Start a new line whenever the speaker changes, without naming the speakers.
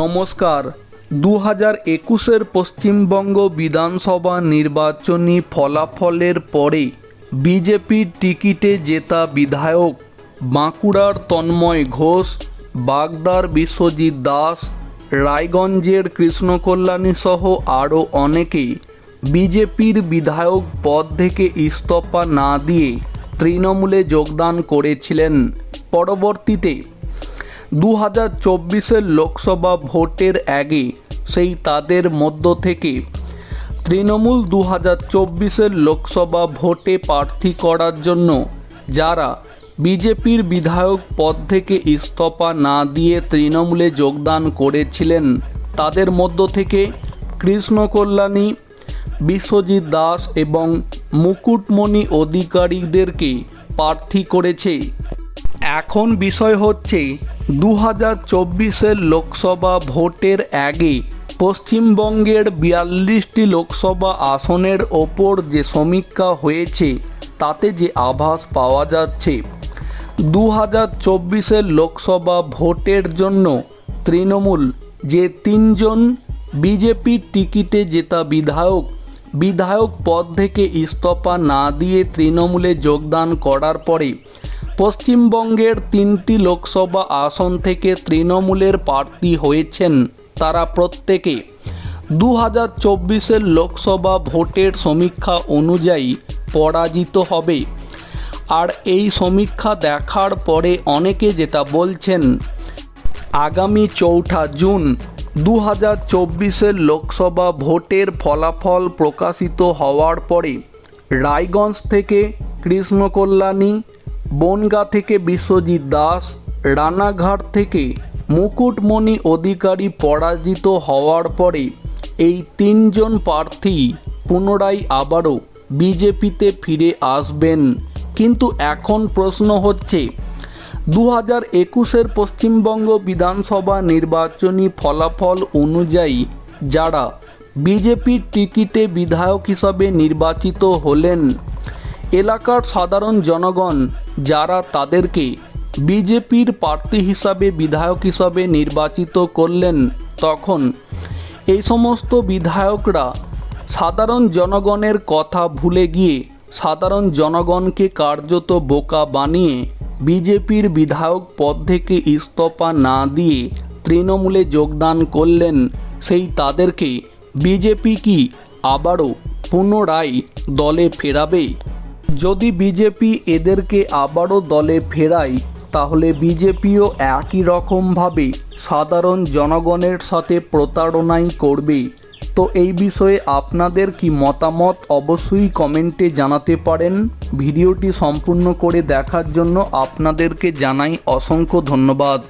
নমস্কার। দু হাজার একুশের পশ্চিমবঙ্গ বিধানসভা নির্বাচনী ফলাফলের পরে বিজেপির টিকিটে জেতা বিধায়ক বাঁকুড়ার তন্ময় ঘোষ, বাগদার বিশ্বজিৎ দাস, রায়গঞ্জের কৃষ্ণকল্যাণী সহ আরও অনেকেই বিজেপির বিধায়ক পদ থেকে ইস্তফা না দিয়ে তৃণমূলে যোগদান করেছিলেন। পরবর্তীতে দু হাজার চব্বিশের লোকসভা ভোটের আগে সেই তাদের মধ্য থেকে তৃণমূল দু হাজার চব্বিশের লোকসভা ভোটে প্রার্থী করার জন্য যারা বিজেপির বিধায়ক পদ থেকে ইস্তফা না দিয়ে তৃণমূলে যোগদান করেছিলেন, তাদের মধ্য থেকে কৃষ্ণ কল্যাণী বিশ্বজিৎ দাস এবং মুকুটমণি অধিকারীদেরকে প্রার্থী করেছে। এখন বিষয় হচ্ছে দু হাজার চব্বিশের লোকসভা ভোটের আগে পশ্চিমবঙ্গের বিয়াল্লিশটি লোকসভা আসনের ওপর যে সমীক্ষা হয়েছে, তাতে যে আভাস পাওয়া যাচ্ছে। দু হাজার চব্বিশের লোকসভা ভোটের জন্য তৃণমূল যে তিনজন বিজেপির টিকিটে জেতা বিধায়ক বিধায়ক পদ থেকে ইস্তফা না দিয়ে তৃণমূলে যোগদান করার পরে পশ্চিমবঙ্গের তিনটি লোকসভা আসন থেকে তৃণমূলের প্রার্থী হয়েছেন তারা প্রত্যেকে। দু হাজার চব্বিশের লোকসভা ভোটের সমীক্ষা অনুযায়ী পরাজিত হবে। আর এই সমীক্ষা দেখার পরে অনেকে যেটা বলছেন, আগামী চৌঠা জুন দু হাজার চব্বিশের লোকসভা ভোটের ফলাফল প্রকাশিত হওয়ার পরে রায়গঞ্জ থেকে কৃষ্ণকল্যাণী বনগা থেকে বিশ্বজিৎ দাস, রানাঘাট থেকে মুকুটমণি অধিকারী পরাজিত হওয়ার পরে এই তিনজন প্রার্থী পুনরায় আবারও বিজেপিতে ফিরে আসবেন। কিন্তু এখন প্রশ্ন হচ্ছে দু হাজার একুশের পশ্চিমবঙ্গ বিধানসভা নির্বাচনী ফলাফল অনুযায়ী যারা বিজেপির টিকিটে বিধায়ক হিসাবে নির্বাচিত হলেন এলাকার সাধারণ জনগণ যারা তাদেরকে বিজেপির প্রার্থী হিসাবে বিধায়ক হিসাবে নির্বাচিত করলেন তখন এই সমস্ত বিধায়করা সাধারণ জনগণের কথা ভুলে গিয়ে সাধারণ জনগণকে কার্যত বোকা বানিয়ে বিজেপির বিধায়ক পদ থেকে ইস্তফা না দিয়ে তৃণমূলে যোগদান করলেন, সেই তাদেরকে বিজেপি কি আবারও পুনরায় দলে ফেরাবে? যদি বিজেপি এদেরকে আবারও দলে ফেরায়, তাহলে বিজেপিও একই রকমভাবে সাধারণ জনগণের সাথে প্রতারণাই করবে তো এই বিষয়ে আপনাদের কি মতামত অবশ্যই কমেন্টে জানাতে পারেন। ভিডিওটি সম্পূর্ণ করে দেখার জন্য আপনাদেরকে জানাই অসংখ্য ধন্যবাদ।